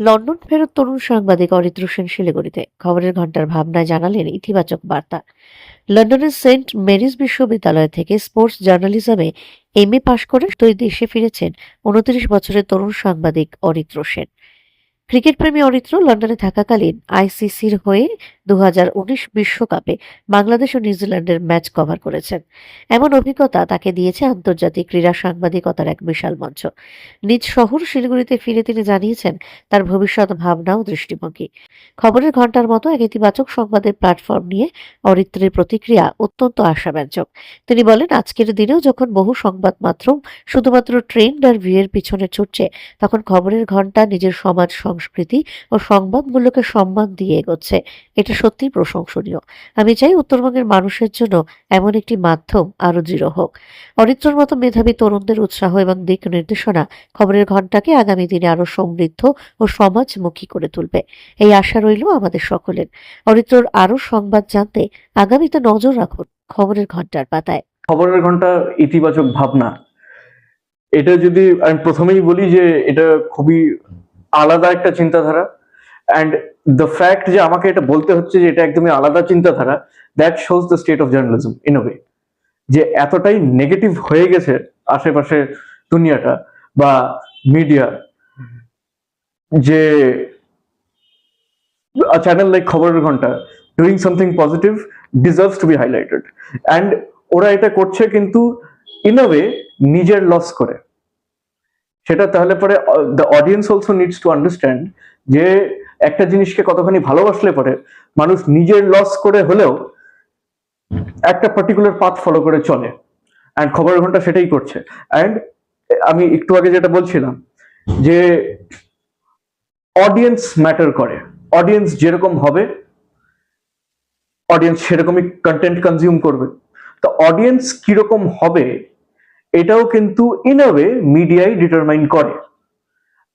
London ফেরত তরুণ সাংবাদিক অরিত্র সেন শিলিগুড়িতে। খবরের ঘণ্টার ভাবনায় জানালেন ইতিবাচক বার্তা। লন্ডনের সেন্ট মেরিজ বিশ্ববিদ্যালয় থেকে স্পোর্টস জার্নালিজমে এম এ পাশ করে দুই দেশে ফিরেছেন উনত্রিশ বছরের তরুণ সাংবাদিক অরিত্র সেন। ক্রিকেট প্রেমী অরিত্র লন্ডনে থাকাকালীন আইসিসির হয়ে দু বিশ্বকাপে বাংলাদেশ ও নিউজিল্যান্ডের ম্যাচ কভার করেছেন। এমন অভিজ্ঞতা তাকে দিয়েছে আন্তর্জাতিক ক্রীড়া সাংবাদিকতার এক বিশাল মঞ্চ। নিজ শহর শিলিগুড়িতে ফিরে তিনি জানিয়েছেন, তার ভবিষ্যৎ ভাবনা ও দৃষ্টিভঙ্গি। খবরের ঘণ্টার মতো এক ইতিবাচক সংবাদের প্ল্যাটফর্ম নিয়ে অরিত্রের প্রতিক্রিয়া অত্যন্ত আশাব্যঞ্জক। তিনি বলেন, আজকের দিনেও যখন বহু সংবাদ মাধ্যম শুধুমাত্র ট্রেন্ড আর ভিউয়ের পিছনে ছুটছে, তখন খবরের ঘণ্টা নিজের সমাজ সংস্কৃতি ও সংবাদগুলোকে সম্মান দিয়ে এগোচ্ছে। এটা সত্যিই প্রশংসনীয়। আমি চাই উত্তরবঙ্গের মানুষের জন্য এমন একটি মাধ্যম আরও দৃঢ় হোক। অরিত্রর মতো মেধাবী তরুণদের উৎসাহ এবং দিক নির্দেশনা খবরের ঘন্টাকে আগামী দিনে আরও সমৃদ্ধ ও সমাজমুখী করে তুলবে। এই আশা রইল আমাদের সকলের। অরিত্রর আরও সংবাদ জানতে আগামীতে নজর রাখুন খবরের ঘণ্টার পাতায়। খবরের ঘণ্টা ইতিবাচক ভাবনা। এটা যদি আমি প্রথমেই বলি যে এটা খুবই আলাদা একটা চিন্তাধারা। অ্যান্ড দ্য ফ্যাক্ট যে আমাকে এটা বলতে হচ্ছে যে এটা একদমই আলাদা চিন্তাধারা that shows the state of journalism in way যে এতটাই নেগেটিভ হয়ে গেছে আশেপাশে দুনিয়াটা বা মিডিয়া যে channel like খবরের ঘণ্টা doing something positive deserves to be highlighted. And ওরা এটা করছে কিন্তু ইন ওয়ে নিজের লস করে। সেটা তাহলে পরে the audience also needs to understand যে একটা জিনিসকে কতখানি ভালোবাসলে পরে মানুষ নিজের লস করে হলেও একটা পার্টিকুলার পাথ ফলো করে চলে। অ্যান্ড খবরের ঘণ্টা সেটাই করছে। অ্যান্ড আমি একটু আগে যেটা বলছিলাম যে অডিয়েন্স ম্যাটার করে। অডিয়েন্স যেরকম হবে অডিয়েন্স সেরকমই কন্টেন্ট কনজিউম করবে। তো অডিয়েন্স কীরকম হবে, এটাও কিন্তু ইন আ ওয়ে মিডিয়াই ডিটারমাইন করে।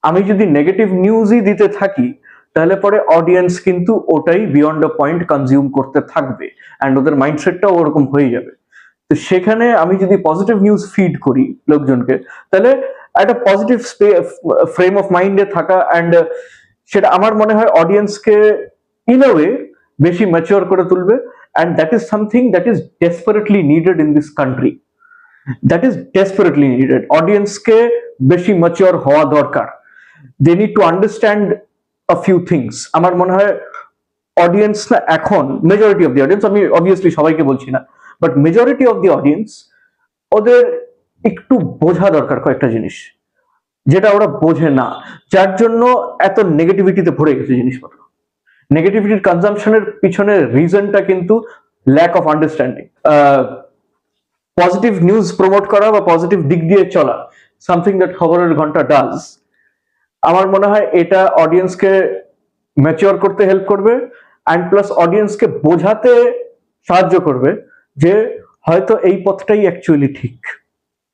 আমি যদি নেগেটিভ নিউজই দিতে থাকি তাহলে পরে অডিয়েন্স কিন্তু ওটাই বিয়ন্ড আ পয়েন্ট কনজিউম করতে থাকবে অ্যান্ড ওদের মাইন্ডসেটটাও ওরকম হয়ে যাবে। তো সেখানে আমি যদি পজিটিভ নিউজ ফিড করি লোকজনকে, তাহলে একটা পজিটিভ ফ্রেম অফ মাইন্ডে থাকা অ্যান্ড সেটা আমার মনে হয় অডিয়েন্সকে ইন ওয়ে বেশি ম্যাচিওর করে তুলবে and that is something that is desperately needed in this country that is desperately needed অডিয়েন্সকে বেশি ম্যাচিওর হওয়া দরকার। They need to understand few things আমার মনে হয় অডিয়েন্স না এখন মেজরিটি অফ দি অডিয়েন্স আমি অবভিয়াসলি সবাইকে বলছি না but majority of the audience ওদের একটু বোঝা দরকার কয়েকটা জিনিস, যেটা ওরা বোঝে না, যার জন্য এত নেগেটিভিটিতে ভরে গেছে জিনিসপত্র। নেগেটিভিটির কনজামশনের পিছনে রিজনটা কিন্তু lack of understanding positive news promote করা বা পজিটিভ দিক দিয়ে চলা সামথিং দ্যাট খবরের ঘণ্টা ডাজ আমার মনে হয় এটা অডিয়েন্সকে ম্যাচিওর করতে হেল্প করবে অ্যান্ড প্লাস অডিয়েন্সকে বোঝাতে সাহায্য করবে যে হয়তো এই পথটাই অ্যাকচুয়ালি ঠিক।